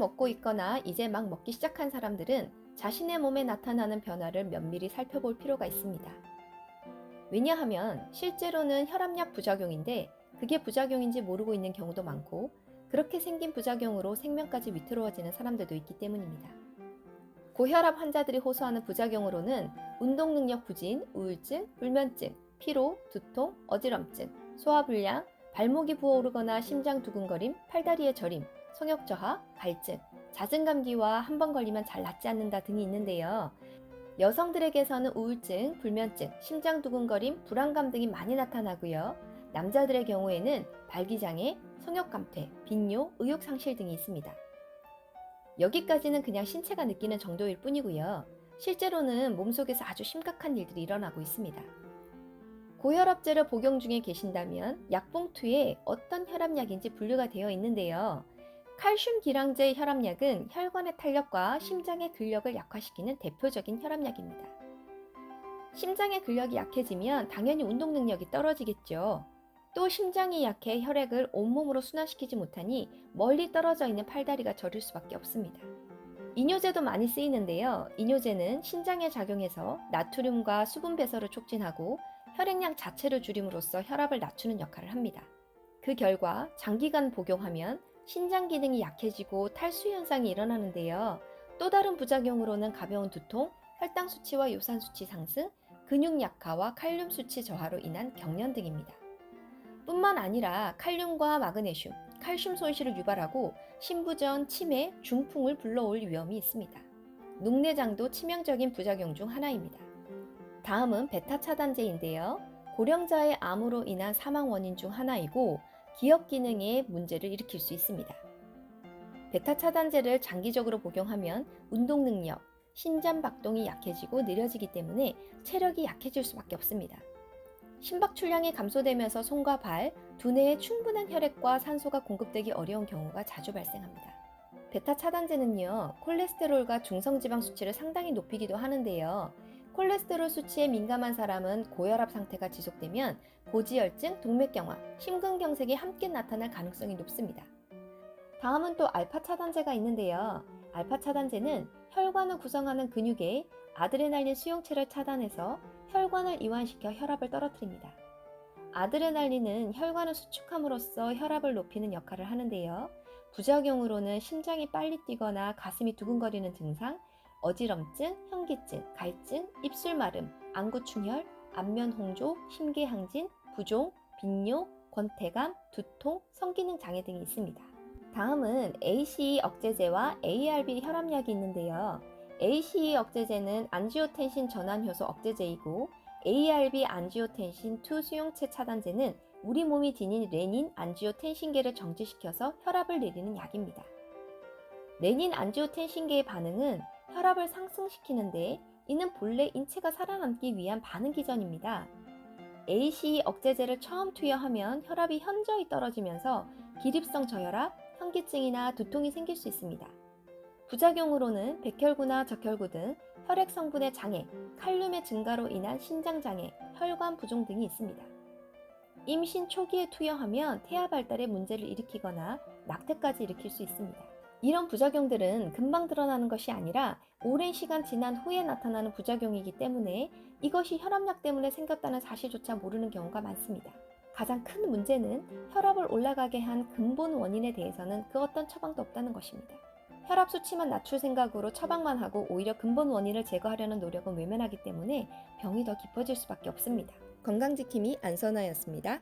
먹고 있거나 이제 막 먹기 시작한 사람들은 자신의 몸에 나타나는 변화를 면밀히 살펴볼 필요가 있습니다. 왜냐하면 실제로는 혈압약 부작용인데 그게 부작용인지 모르고 있는 경우도 많고 그렇게 생긴 부작용으로 생명까지 위태로워지는 사람들도 있기 때문입니다. 고혈압 환자들이 호소하는 부작용으로는 운동 능력 부진, 우울증, 불면증, 피로, 두통, 어지럼증, 소화불량, 발목이 부어오르거나 심장 두근거림, 팔다리의 저림, 성욕 저하, 갈증, 잦은 감기와 한 번 걸리면 잘 낫지 않는다 등이 있는데요. 여성들에게서는 우울증, 불면증, 심장 두근거림, 불안감 등이 많이 나타나고요. 남자들의 경우에는 발기장애, 성욕 감퇴, 빈뇨, 의욕 상실 등이 있습니다. 여기까지는 그냥 신체가 느끼는 정도일 뿐이고요. 실제로는 몸속에서 아주 심각한 일들이 일어나고 있습니다. 고혈압제를 복용 중에 계신다면 약봉투에 어떤 혈압약인지 분류가 되어 있는데요. 칼슘 기량제 혈압약은 혈관의 탄력과 심장의 근력을 약화시키는 대표적인 혈압약입니다. 심장의 근력이 약해지면 당연히 운동 능력이 떨어지겠죠. 또 심장이 약해 혈액을 온몸으로 순환시키지 못하니 멀리 떨어져 있는 팔다리가 저릴 수밖에 없습니다. 이뇨제도 많이 쓰이는데요. 이뇨제는 신장에 작용해서 나트륨과 수분 배설을 촉진하고 혈액량 자체를 줄임으로써 혈압을 낮추는 역할을 합니다. 그 결과 장기간 복용하면 신장 기능이 약해지고 탈수 현상이 일어나는데요. 또 다른 부작용으로는 가벼운 두통, 혈당 수치와 요산 수치 상승, 근육 약화와 칼륨 수치 저하로 인한 경련 등입니다. 뿐만 아니라 칼륨과 마그네슘, 칼슘 손실을 유발하고 신부전, 치매, 중풍을 불러올 위험이 있습니다. 녹내장도 치명적인 부작용 중 하나입니다. 다음은 베타 차단제인데요. 고령자의 암으로 인한 사망 원인 중 하나이고 기억 기능에 문제를 일으킬 수 있습니다. 베타 차단제를 장기적으로 복용하면 운동 능력, 심장 박동이 약해지고 느려지기 때문에 체력이 약해질 수밖에 없습니다. 심박출량이 감소되면서 손과 발, 두뇌에 충분한 혈액과 산소가 공급되기 어려운 경우가 자주 발생합니다. 베타 차단제는요, 콜레스테롤과 중성지방 수치를 상당히 높이기도 하는데요. 콜레스테롤 수치에 민감한 사람은 고혈압 상태가 지속되면 고지혈증, 동맥경화, 심근경색이 함께 나타날 가능성이 높습니다. 다음은 또 알파 차단제가 있는데요. 알파 차단제는 혈관을 구성하는 근육에 아드레날린 수용체를 차단해서 혈관을 이완시켜 혈압을 떨어뜨립니다. 아드레날린은 혈관을 수축함으로써 혈압을 높이는 역할을 하는데요. 부작용으로는 심장이 빨리 뛰거나 가슴이 두근거리는 증상, 어지럼증, 현기증, 갈증, 입술 마름, 안구충혈, 안면 홍조, 심계항진, 부종, 빈뇨, 권태감, 두통, 성기능 장애 등이 있습니다. 다음은 ACE 억제제와 ARB 혈압약이 있는데요. ACE 억제제는 안지오텐신 전환 효소 억제제이고 ARB 안지오텐신 2 수용체 차단제는 우리 몸이 지닌 레닌 안지오텐신계를 정지시켜서 혈압을 내리는 약입니다. 레닌 안지오텐신계의 반응은 혈압을 상승시키는데 이는 본래 인체가 살아남기 위한 반응 기전입니다. ACE 억제제를 처음 투여하면 혈압이 현저히 떨어지면서 기립성 저혈압, 현기증이나 두통이 생길 수 있습니다. 부작용으로는 백혈구나 적혈구 등 혈액 성분의 장애, 칼륨의 증가로 인한 신장 장애, 혈관 부종 등이 있습니다. 임신 초기에 투여하면 태아 발달에 문제를 일으키거나 낙태까지 일으킬 수 있습니다. 이런 부작용들은 금방 드러나는 것이 아니라 오랜 시간 지난 후에 나타나는 부작용이기 때문에 이것이 혈압약 때문에 생겼다는 사실조차 모르는 경우가 많습니다. 가장 큰 문제는 혈압을 올라가게 한 근본 원인에 대해서는 그 어떤 처방도 없다는 것입니다. 혈압 수치만 낮출 생각으로 처방만 하고 오히려 근본 원인을 제거하려는 노력은 외면하기 때문에 병이 더 깊어질 수밖에 없습니다. 건강지킴이 안선아였습니다.